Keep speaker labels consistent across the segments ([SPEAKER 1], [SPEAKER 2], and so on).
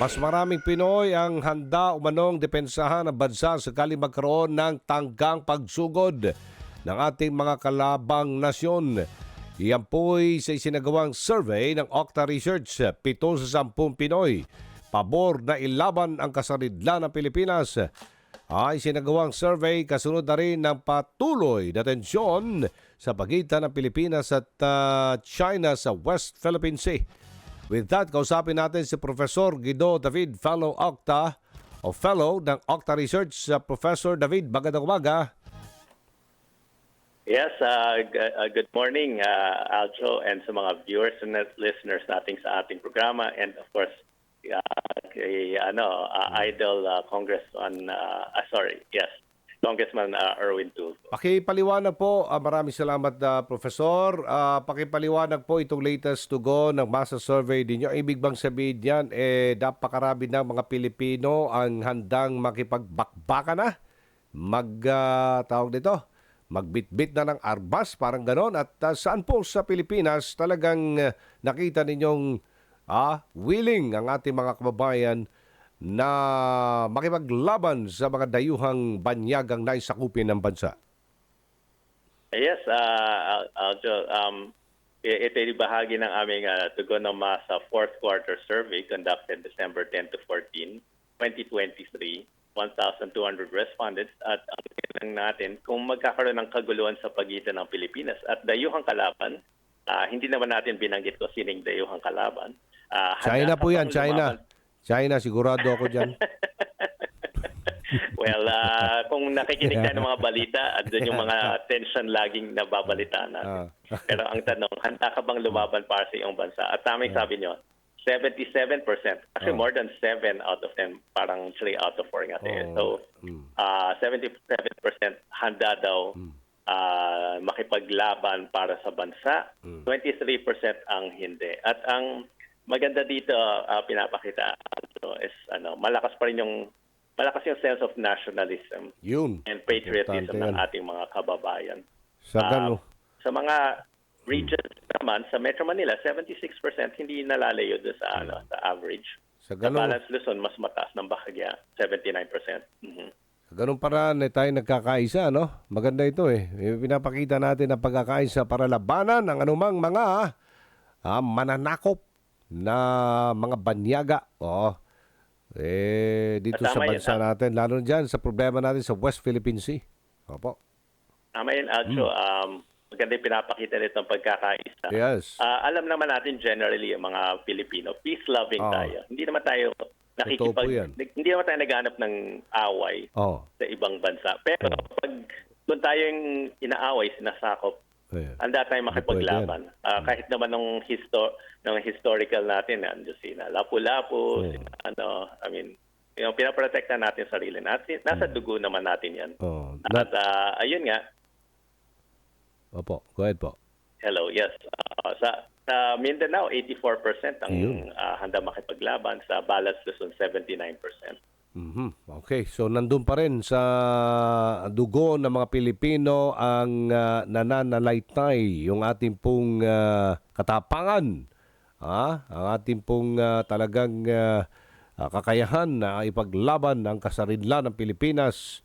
[SPEAKER 1] Mas maraming Pinoy ang handa umanong depensahan ng bansa sakali magkaroon ng tanggang pagsugod ng ating mga kalabang nasyon. Iyan po'y sa isinagawang survey ng Okta Research, pito sa sampung Pinoy. Pabor na ilaban ang kasaridlan ng Pilipinas ay sinagawang survey kasunod na rin ng patuloy na tensyon sa pagitan ng Pilipinas at ah, China sa West Philippine Sea. With that, kausapin natin si Professor Guido David, Fellow Octa o Fellow ng Octa Research. Uh, Professor David, magandang umaga.
[SPEAKER 2] Yes, uh, uh, good morning, uh, Aljo, and sa mga viewers and listeners nating sa ating programa, and of course, uh, kay ano, uh, Idol uh, Congressman, uh, ah, sorry, yes, Congressman uh, Erwin Tulfo.
[SPEAKER 1] Pakipaliwanag po, ah, maraming salamat ah, Professor. Ah, pakipaliwanag po itong latest to go ng masa survey ninyo. Ibig bang sabihin yan, eh, napakarami ng mga Pilipino ang handang makipagbakbaka na? Mag, ah, tawag dito, magbitbit na ng arbas, parang ganon. At ah, saan po sa Pilipinas talagang ah, nakita ninyong ah, willing ang ating mga kababayan na makipaglaban sa mga dayuhang banyagang naisakupin ng bansa.
[SPEAKER 2] Yes, uh, Al- Aljo, um, i- ito ay bahagi ng aming uh, Tugon ng Masa fourth quarter survey conducted December 10 to 14, 2023. 1,200 respondents at ang natin kung magkakaroon ng kaguluhan sa pagitan ng Pilipinas at dayuhang kalaban, ah, hindi naman natin binanggit ko sining dayuhang kalaban. Ah,
[SPEAKER 1] China po yan, China.
[SPEAKER 2] lumaban?
[SPEAKER 1] China, sigurado ako dyan.
[SPEAKER 2] well, ah, kung nakikinig tayo ng mga balita, andun yung mga tension laging nababalita natin.
[SPEAKER 1] Ah.
[SPEAKER 2] Pero ang tanong, handa ka bang lumaban para sa iyong bansa? At tamang sabi nyo, 77%, actually
[SPEAKER 1] Oh.
[SPEAKER 2] more than 7 out of 10, parang 3 out of 4 nga.
[SPEAKER 1] Oh.
[SPEAKER 2] So,
[SPEAKER 1] Mm.
[SPEAKER 2] ah 77% handa daw ah, makipaglaban para sa bansa,
[SPEAKER 1] Mm.
[SPEAKER 2] 23% ang hindi. At ang maganda dito ah, pinapakita ano, is ano, malakas pa rin yung malakas yung sense of nationalism
[SPEAKER 1] Yun.
[SPEAKER 2] and patriotism
[SPEAKER 1] Importante
[SPEAKER 2] ng
[SPEAKER 1] yan.
[SPEAKER 2] ating mga kababayan.
[SPEAKER 1] Sa
[SPEAKER 2] Ah,
[SPEAKER 1] gano,
[SPEAKER 2] sa mga regions naman, sa Metro Manila, 76% hindi nalalayo doon sa, ano, sa average.
[SPEAKER 1] sa
[SPEAKER 2] Sa
[SPEAKER 1] gano,
[SPEAKER 2] Balance Luzon, mas mataas ng bahagya, 79%. Mhm.
[SPEAKER 1] sa ganung paraan eh, tayo nagkakaisa, no? Maganda ito eh. Eh, Pinapakita natin ang pagkakaisa para labanan ang anumang mga ah, mananakop na mga banyaga. Oo. Eh, dito sa
[SPEAKER 2] Tama yun,
[SPEAKER 1] bansa
[SPEAKER 2] ah.
[SPEAKER 1] natin, lalo na dyan sa problema natin sa West Philippine Sea. Opo.
[SPEAKER 2] Tama yun, Aljo.
[SPEAKER 1] Hmm.
[SPEAKER 2] Um, maganda yung pinapakita nito ang pagkakaisa.
[SPEAKER 1] Yes.
[SPEAKER 2] Ah, alam naman natin generally yung mga Pilipino, peace-loving
[SPEAKER 1] Oo.
[SPEAKER 2] tayo. Hindi naman tayo nakikipag... Hindi naman tayo naghanap ng away
[SPEAKER 1] Oh.
[SPEAKER 2] sa ibang bansa. Pero pag kung tayo yung inaaway, sinasakop,
[SPEAKER 1] Eh.
[SPEAKER 2] handa tayong makipaglaban. Ah, kahit naman nung histo ng historical natin, nandiyo sina Lapu-Lapu,
[SPEAKER 1] Hmm.
[SPEAKER 2] sina ano, I mean, yung pinaprotekta natin sarili natin. Nasa dugo naman natin yan.
[SPEAKER 1] Oh. Na,
[SPEAKER 2] At ah, ayun nga,
[SPEAKER 1] opo. Go ahead po.
[SPEAKER 2] hello, yes. Ah, sa, sa Mindanao, 84% ang ah, handa makipaglaban. Sa Balas Luzon, 79%.
[SPEAKER 1] Mhm. Okay, so nandun pa rin sa dugo ng mga Pilipino ang ah, nananalaytay, yung ating pong ah, katapangan, ah, ang ating pong ah, talagang ah, kakayahan na ipaglaban ang kasarinlan ng Pilipinas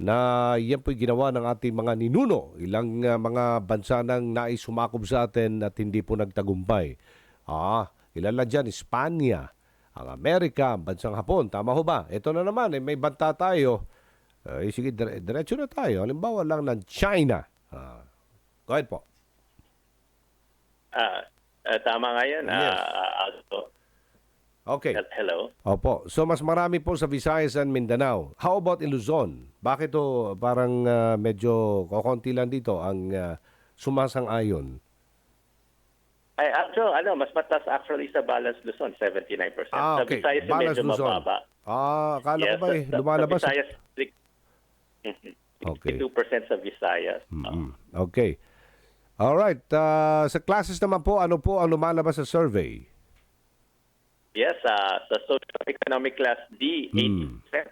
[SPEAKER 1] na yan po'y ginawa ng ating mga ninuno, ilang ah, mga bansa nang nais sumakob sa atin at hindi po nagtagumpay. Ah, ilan na dyan, Espanya, ang Amerika, ang bansang Hapon. Tama ho ba? Ito na naman, eh, may banta tayo. Eh, sige, dire- diretso na tayo. Halimbawa lang ng China. Ah, go ahead po.
[SPEAKER 2] Ah, ah, tama nga yan.
[SPEAKER 1] Yes.
[SPEAKER 2] ah, Aldo.
[SPEAKER 1] Okay.
[SPEAKER 2] hello.
[SPEAKER 1] Opo. So, mas marami po sa Visayas and Mindanao. How about in Luzon? Bakit to parang ah, medyo kokonti lang dito ang ah, sumasang-ayon?
[SPEAKER 2] Ay, actually, ano, mas mataas actually sa Balas Luzon, 79%.
[SPEAKER 1] Ah,
[SPEAKER 2] Sa
[SPEAKER 1] okay.
[SPEAKER 2] Visayas, yung
[SPEAKER 1] Balas
[SPEAKER 2] medyo
[SPEAKER 1] Luzon.
[SPEAKER 2] mababa.
[SPEAKER 1] Ah, akala ko ba eh,
[SPEAKER 2] sa-
[SPEAKER 1] lumalabas.
[SPEAKER 2] Sa Visayas, six-
[SPEAKER 1] Okay.
[SPEAKER 2] 62% sa Visayas.
[SPEAKER 1] Mm, Okay. All right. ah, sa classes naman po, ano po ang lumalabas sa survey?
[SPEAKER 2] Yes, sa sa socio-economic class D, 80%.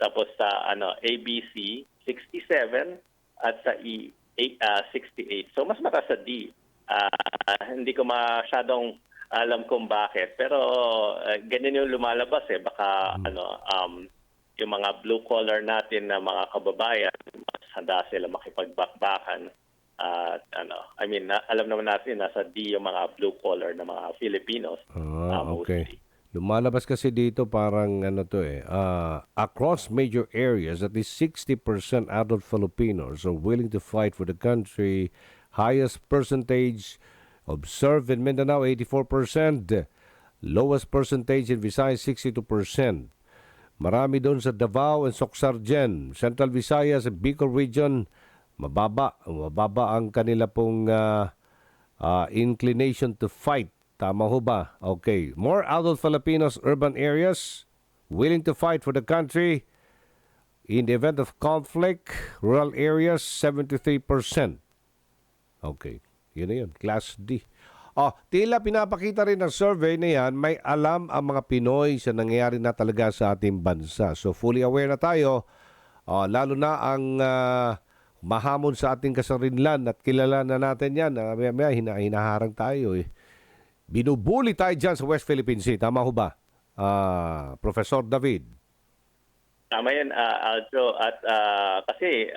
[SPEAKER 2] Tapos sa ano ABC, 67 at sa E, ah, 68. So mas mataas sa D. Ah, hindi ko masyadong alam kung bakit. Pero uh, ganyan yung lumalabas eh. Baka ano, um, yung mga blue collar natin na mga kababayan, mas handa sila makipagbakbakan. At ano, I mean, na, alam naman natin nasa D yung mga blue collar na mga Filipinos.
[SPEAKER 1] Ah,
[SPEAKER 2] uh,
[SPEAKER 1] okay.
[SPEAKER 2] mostly.
[SPEAKER 1] Lumalabas kasi dito parang ano to eh, ah, across major areas at least 60% adult Filipinos are willing to fight for the country. Highest percentage observed in Mindanao 84%. Lowest percentage in Visayas 62%. Marami doon sa Davao and Soxargen, Central Visayas and Bicol region mababa, mababa ang kanila pong ah, ah, inclination to fight. Tama ho ba? Okay. More adult Filipinos urban areas willing to fight for the country. In the event of conflict, rural areas 73%. Okay. Yun na yun. Class D. Oh, tila pinapakita rin ng survey na yan, may alam ang mga Pinoy sa nangyayari na talaga sa ating bansa. So fully aware na tayo, oh, lalo na ang ah, mahamon sa ating kasarinlan at kilala na natin yan. Uh, maya, maya, hina, hinaharang tayo eh. Binubuli tayo dyan sa West Philippine Sea. Tama ho ba? Ah, Professor David.
[SPEAKER 2] Tama yan, uh, Aljo. At ah, kasi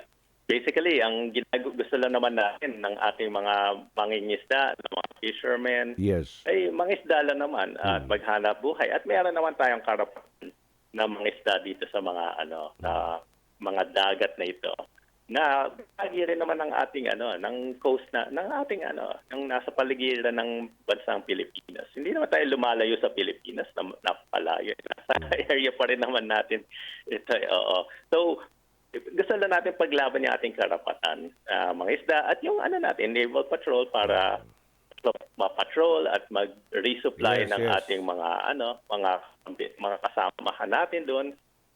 [SPEAKER 2] basically, ang ginag- gusto lang naman natin ng ating mga mangingisda, ng mga fishermen,
[SPEAKER 1] Yes.
[SPEAKER 2] ay mangisda lang naman at maghanap buhay. At meron naman tayong karapatan na mangisda dito sa mga ano na mga dagat na ito na bahagi rin naman ng ating ano ng coast na ng ating ano ng nasa paligiran ng bansang Pilipinas. Hindi naman tayo lumalayo sa Pilipinas na napalayo. Nasa area pa rin naman natin ito. eh, Oo. So gusto lang natin paglaban yung ating karapatan, ah, mga isda, at yung ano natin, naval patrol para ma-patrol at mag-resupply
[SPEAKER 1] Yes,
[SPEAKER 2] ng
[SPEAKER 1] yes.
[SPEAKER 2] ating mga ano mga mga kasamahan natin doon.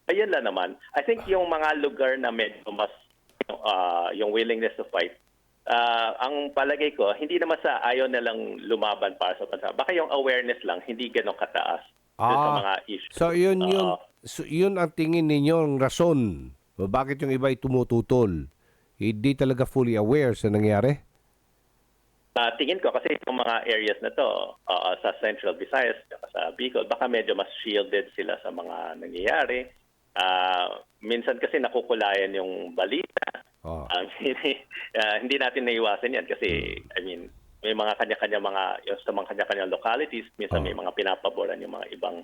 [SPEAKER 2] Ayun lang naman. I think yung mga lugar na medyo mas ah, yung willingness to fight ah, ang palagay ko, hindi naman sa ayaw na lang lumaban para sa bansa. Baka yung awareness lang, hindi ganun kataas doon sa
[SPEAKER 1] Ah,
[SPEAKER 2] mga issues.
[SPEAKER 1] So yun yun
[SPEAKER 2] Oo.
[SPEAKER 1] so, yun ang tingin ninyong rason. O Bakit yung iba ay tumututol? Hindi talaga fully aware sa nangyari?
[SPEAKER 2] Ah, tingin ko kasi itong mga areas na to ah, sa Central Visayas at sa Bicol baka medyo mas shielded sila sa mga nangyayari. Ah, minsan kasi nakukulayan yung balita.
[SPEAKER 1] Oh.
[SPEAKER 2] Hindi, ah, hindi natin naiwasan yan kasi I mean may mga kanya-kanya mga yung sa mga kanya-kanya localities minsan may mga pinapaboran yung mga ibang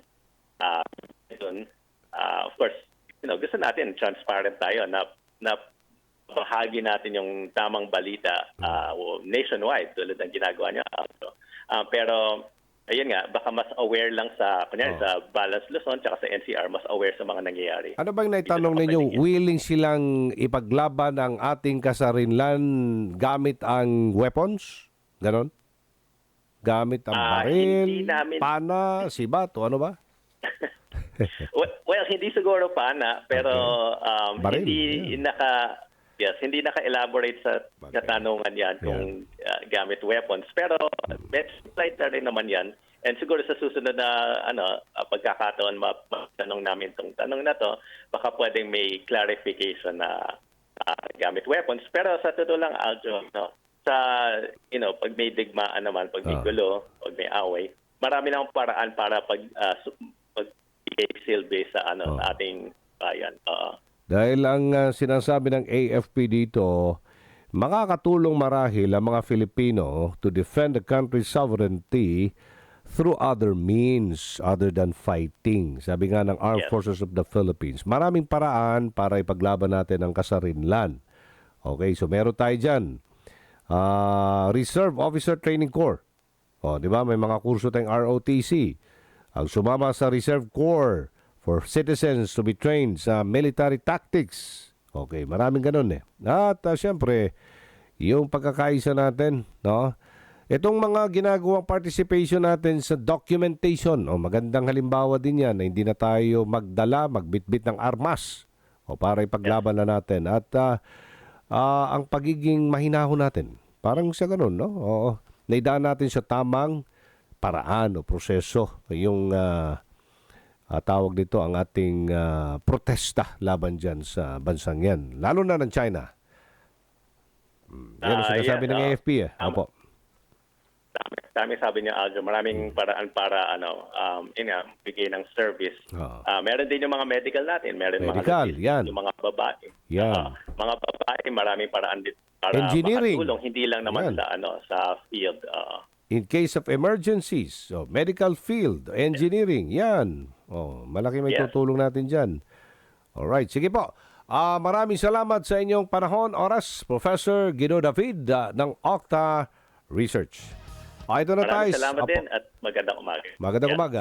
[SPEAKER 2] ah doon. Ah, of course, you know, gusto natin transparent tayo na na bahagi natin yung tamang balita o nationwide tulad ng ginagawa niya. So, ah, pero ayun nga, baka mas aware lang sa kunyari
[SPEAKER 1] Oh.
[SPEAKER 2] sa Balance Luzon tsaka sa NCR, mas aware sa mga nangyayari.
[SPEAKER 1] Ano bang naitanong ninyo? Willing silang ipaglaban ang ating kasarinlan gamit ang weapons? Ganon? Gamit ang
[SPEAKER 2] Ah,
[SPEAKER 1] baril,
[SPEAKER 2] namin-
[SPEAKER 1] pana, sibat, o ano ba?
[SPEAKER 2] well, well, hindi siguro pa na, pero um,
[SPEAKER 1] Baril,
[SPEAKER 2] hindi
[SPEAKER 1] yeah.
[SPEAKER 2] naka Yes, hindi naka-elaborate sa
[SPEAKER 1] Bagay.
[SPEAKER 2] katanungan yan kung uh, gamit weapons. Pero medyo slight na rin naman yan. And siguro sa susunod na ano, uh, pagkakataon, ma- matanong namin itong tanong na to, baka pwedeng may clarification na uh, gamit weapons. Pero sa totoo lang, Aljo, no, sa, you know, pag may digmaan naman, pag may
[SPEAKER 1] Ah.
[SPEAKER 2] gulo, pag may away, marami namang paraan para pag, uh, silbi sa ano sa ating bayan. Oo.
[SPEAKER 1] Dahil ang ah, sinasabi ng AFP dito, makakatulong marahil ang mga Filipino to defend the country's sovereignty through other means other than fighting. Sabi nga ng Armed
[SPEAKER 2] Yes.
[SPEAKER 1] Forces of the Philippines, maraming paraan para ipaglaban natin ang kasarinlan. Okay, so meron tayo dyan. Ah, Reserve Officer Training Corps. O, di ba? May mga kurso tayong ROTC. Ang sumama sa Reserve Corps for citizens to be trained sa military tactics. Okay, maraming ganun eh. At uh, syempre, yung pagkakaisa natin, no? Itong mga ginagawang participation natin sa documentation, o magandang halimbawa din yan na hindi na tayo magdala, magbitbit ng armas o para ipaglaban na natin. At ah, ah, ang pagiging mahinahon natin, parang sa ganun, no? Oo, naidaan natin sa tamang paraan o proseso yung ah, ah, tawag dito ang ating ah, protesta laban dyan sa bansang yan. Lalo na ng China. Mm, Yan ang sinasabi
[SPEAKER 2] yan,
[SPEAKER 1] ng
[SPEAKER 2] ah,
[SPEAKER 1] AFP eh.
[SPEAKER 2] tama.
[SPEAKER 1] Opo.
[SPEAKER 2] Dami, dami sabi niya Aljo, maraming paraan para ano um yun nga, bigay ng service.
[SPEAKER 1] Oo.
[SPEAKER 2] Ah, meron din yung mga medical natin, meron
[SPEAKER 1] Medical,
[SPEAKER 2] mga
[SPEAKER 1] yan.
[SPEAKER 2] yung mga babae.
[SPEAKER 1] Yan.
[SPEAKER 2] Ah, mga babae, maraming paraan din para
[SPEAKER 1] Engineering.
[SPEAKER 2] makatulong, hindi lang naman
[SPEAKER 1] Yan.
[SPEAKER 2] sa ano sa field. Ah,
[SPEAKER 1] In case of emergencies, so medical field, engineering, yan. Oh, malaki may
[SPEAKER 2] Yes.
[SPEAKER 1] tutulong natin dyan. Alright, sige po. Ah, maraming salamat sa inyong panahon, oras, Professor Guido David ah, ng Octa Research. Ito na tayo.
[SPEAKER 2] maraming salamat
[SPEAKER 1] Apo.
[SPEAKER 2] din at magandang umaga.
[SPEAKER 1] Magandang
[SPEAKER 2] Yan.
[SPEAKER 1] umaga.